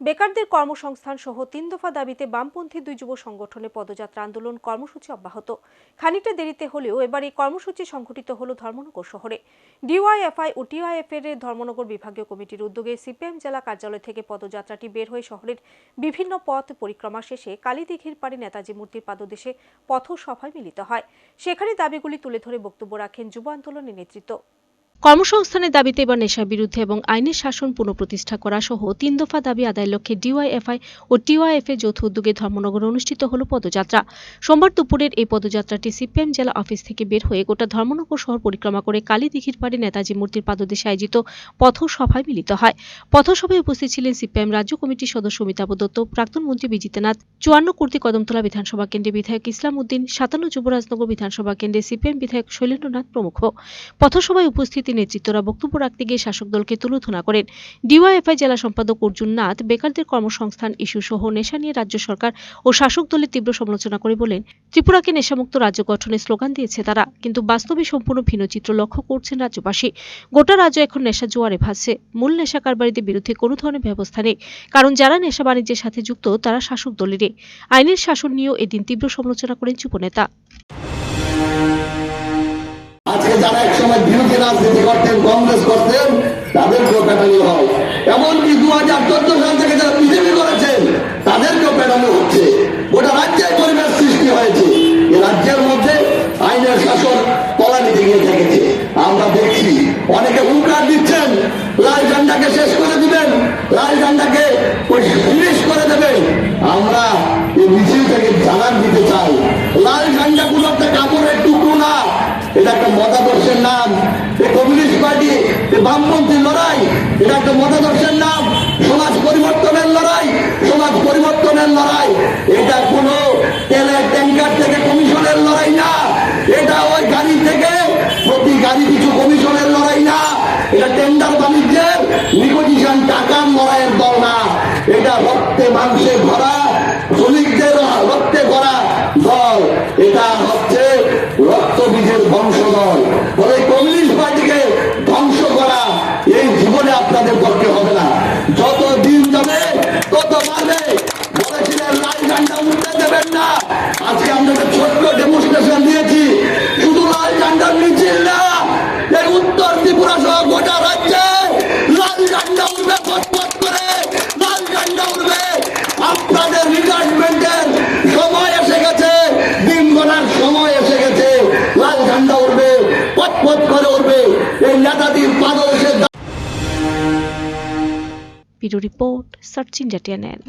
বেকারদের কর্মসংস্থান সহ তিন দফা দাবিতে বামপন্থী দুই যুব সংগঠনের পদযাত্রা আন্দোলন কর্মসূচি অব্যাহত। খানিকটা দেরিতে হলেও এবার এই কর্মসূচি সংঘটিত হল ধর্মনগর শহরে। ডিওয়াইএফআই ও টিওয়াইএফ এর ধর্মনগর বিভাগীয় কমিটির উদ্যোগে সিপিএম জেলা কার্যালয় থেকে পদযাত্রাটি বের হয়ে শহরের বিভিন্ন পথ পরিক্রমা শেষে কালীদিঘির পাড়ে নেতাজি মূর্তির পাদদেশে পথসভায় মিলিত হয়। সেখানে দাবিগুলি তুলে ধরে বক্তব্য রাখেন যুব আন্দোলনের নেতৃত্ব। কর্মসংস্থানের দাবিতে এবার নেশার বিরুদ্ধে এবং আইনের শাসন পুনঃপ্রতিষ্ঠা করা সহ তিন দফা দাবি আদায়ের লক্ষ্যে ডিওয়াইএফআই ও টিওয়াইএফ এর যৌথ উদ্যোগে ধর্মনগরে অনুষ্ঠিত হল পদযাত্রা। সোমবার দুপুরের এই পদযাত্রাটি সিপিএম জেলা অফিস থেকে বের হয়ে গোটা ধর্মনগর শহর পরিক্রমা করে কালীদিঘির পাড়ে নেতাজি মূর্তির পাদদেশে আয়োজিত পথসভায় মিলিত হয়। পথসভায় উপস্থিত ছিলেন সিপিএম রাজ্য কমিটির সদস্য অমিতাভ দত্ত, প্রাক্তন মন্ত্রী বিজিতনাথ, চুয়ান্ন কর্তী কদমতলা বিধানসভা কেন্দ্রে বিধায়ক ইসলাম উদ্দিন, সাতান্ন যুবরাজনগর বিধানসভা কেন্দ্রে সিপিএম বিধায়ক শৈলেন্দ্রনাথ প্রমুখ। পথসভায় উপস্থিত নেতৃত্বরা বক্তব্য রাখতে গিয়ে শাসক দলকে তুলোধনা করেন। ডিওয়াইএফআই জেলা সম্পাদক অর্জুন নাথ বেকারদের কর্মসংস্থান ইস্যু সহ নেশা নিয়ে রাজ্য সরকার ও শাসক দলের তীব্র সমালোচনা করে বলেন, ত্রিপুরাকে নেশামুক্ত রাজ্য গঠনের স্লোগান দিয়েছে তারা, কিন্তু বাস্তবে সম্পূর্ণ ভিন্ন চিত্র লক্ষ্য করছেন রাজ্যবাসী। গোটা রাজ্য এখন নেশা জোয়ারে ভাসছে। মূল নেশা কারবারিদের বিরুদ্ধে কোনো ধরনের ব্যবস্থা নেই। কারণ যারা নেশা বাণিজ্যের সাথে যুক্ত, তারা শাসক দলেরই। আইনের শাসন নিয়েও এদিন তীব্র সমালোচনা করেন যুবনেতা যারা একসময় বিরোধী রাজনীতি করতেন, কংগ্রেস করতেন তাদেরকেও পেটানো হয়। এমনকি দু হাজার চোদ্দ সাল থেকে যারা বিজেপি করেছেন, তাদেরকেও পেটানো হচ্ছে। গোটা রাজ্যে পরিবেশ সৃষ্টি হয়েছে। এ রাজ্যের মধ্যে আইনের শাসন তলানিতে গিয়ে থেকেছে। আমরা দেখছি, অনেকে হুঙ্কার দিচ্ছেন, লাল ঝান্ডাকে শেষ করে দিবেন, লাল ঝান্ডাকে ফিনিশ করে দেবেন। আমরা এই মিছিল থেকে জানান দিতে চাই, লাল ঝান্ডা কোনো একটা কাপড়ের টুকরো না। এটা একটা মতাদর্শের নাম এ কমিউনিস্ট পার্টি এ বামপন্থীর লড়াই, এটা একটা মতাদর্শের নাম, সমাজ পরিবর্তনের লড়াই, সমাজ পরিবর্তনের লড়াই। এটা কোনো তেলের ট্যাঙ্কার থেকে কমিশনের লড়াই না, এটা ওই গাড়ি থেকে প্রতি গাড়ি কিছু কমিশনের লড়াই না। এটা টেন্ডার বাণিজ্যের নিকোটিশন টাকার লড়াইয়ের দল না। এটা রক্তে মাংসে ভরা শ্রমিকদের রক্তে ভরা দল। এটা হচ্ছে রক্ত বীজের বংশধর পথ করে উঠবে। এই পাদদেশে bureau report search India TNN